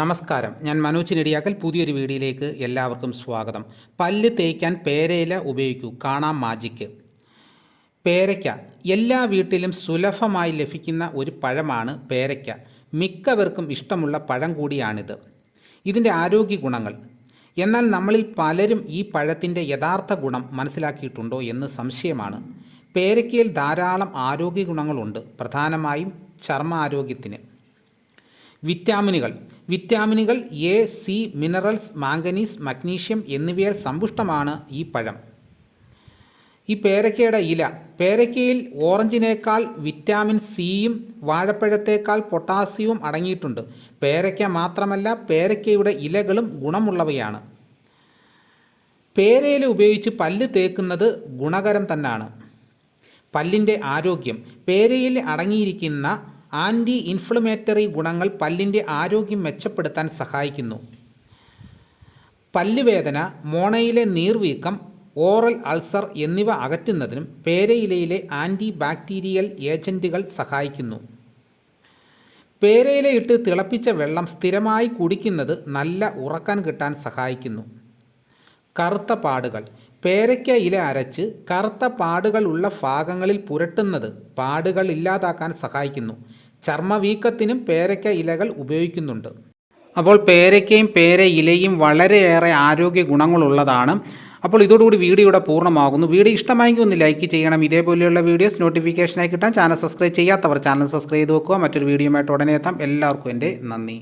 നമസ്കാരം. ഞാൻ മനോജ് നെടിയാക്കൽ. പുതിയൊരു വീഡിയോയിലേക്ക് എല്ലാവർക്കും സ്വാഗതം. പല്ല് തേയ്ക്കാൻ പേരയില ഉപയോഗിക്കൂ. കാണാം മാജിക്ക് പേരയ്ക്ക. എല്ലാ വീട്ടിലും സുലഭമായി ലഭിക്കുന്ന ഒരു പഴമാണ് പേരയ്ക്ക. മിക്കവർക്കും ഇഷ്ടമുള്ള പഴം കൂടിയാണിത്. ഇതിന്റെ ആരോഗ്യ ഗുണങ്ങൾ. എന്നാൽ നമ്മളിൽ പലരും ഈ പഴത്തിന്റെ യഥാർത്ഥ ഗുണം മനസ്സിലാക്കിയിട്ടുണ്ടോ എന്ന് സംശയമാണ്. പേരയ്ക്കയിൽ ധാരാളം ആരോഗ്യ ഗുണങ്ങളുണ്ട്. പ്രധാനമായും ചർമ്മ ആരോഗ്യത്തിന് വിറ്റാമിനുകൾ. വിറ്റാമിനുകൾ A C minerals manganese magnesium എന്നിവയാൽ സമ്പുഷ്ടമാണ് ഈ പഴം. ഈ പേരക്കയുടെ ഇല. പേരക്കയിൽ ഓറഞ്ചിനേക്കാൾ വിറ്റാമിൻ സിയും വാഴപ്പഴത്തേക്കാൾ പൊട്ടാസ്യവും അടങ്ങിയിട്ടുണ്ട്. പേരയ്ക്ക മാത്രമല്ല പേരക്കയുടെ ഇലകളും ഗുണമുള്ളവയാണ്. പേരയില ഉപയോഗിച്ച് പല്ല് തേക്കുന്നത് ഗുണകരം തന്നെയാണ് പല്ലിന്റെ ആരോഗ്യം. പേരയിൽ അടങ്ങിയിരിക്കുന്ന ആന്റി ഇൻഫ്ലമേറ്ററി ഗുണങ്ങൾ പല്ലിന്റെ ആരോഗ്യം മെച്ചപ്പെടുത്താൻ സഹായിക്കുന്നു. പല്ലുവേദന മോണയിലെ നീർവീക്കം ഓറൽ അൾസർ എന്നിവ അകറ്റുന്നതിനും പേരയിലയിലെ ആന്റി ബാക്ടീരിയൽ ഏജന്റുകൾ സഹായിക്കുന്നു. പേരയില ഇട്ട് തിളപ്പിച്ച വെള്ളം സ്ഥിരമായി കുടിക്കുന്നത് നല്ല ഉറക്കാൻ കിട്ടാൻ സഹായിക്കുന്നു. കറുത്ത പാടുകൾ പേരയ്ക്ക ഇല അരച്ച് കറുത്ത പാടുകളുള്ള ഭാഗങ്ങളിൽ പുരട്ടുന്നത് പാടുകൾ ഇല്ലാതാക്കാൻ സഹായിക്കുന്നു. ചർമ്മവീക്കത്തിനും പേരയ്ക്ക ഇലകൾ ഉപയോഗിക്കുന്നുണ്ട്. അപ്പോൾ പേരയ്ക്കയും പേര ഇലയും വളരെയേറെ ആരോഗ്യ ഗുണങ്ങളുള്ളതാണ്. അപ്പോൾ ഇതോടുകൂടി വീഡിയോ ഇവിടെ പൂർണമാകുന്നു. വീഡിയോ ഇഷ്ടമായെങ്കിൽ ഒന്ന് ലൈക്ക് ചെയ്യണം. ഇതേപോലെയുള്ള വീഡിയോസ് നോട്ടിഫിക്കേഷനായി കിട്ടാൻ ചാനൽ സബ്സ്ക്രൈബ് ചെയ്യാത്തവർ ചാനൽ സബ്സ്ക്രൈബ് ചെയ്ത് വെക്കുക. മറ്റൊരു വീഡിയോയുമായിട്ട് ഉടനെ എത്താം. എല്ലാവർക്കും എന്റെ നന്ദി.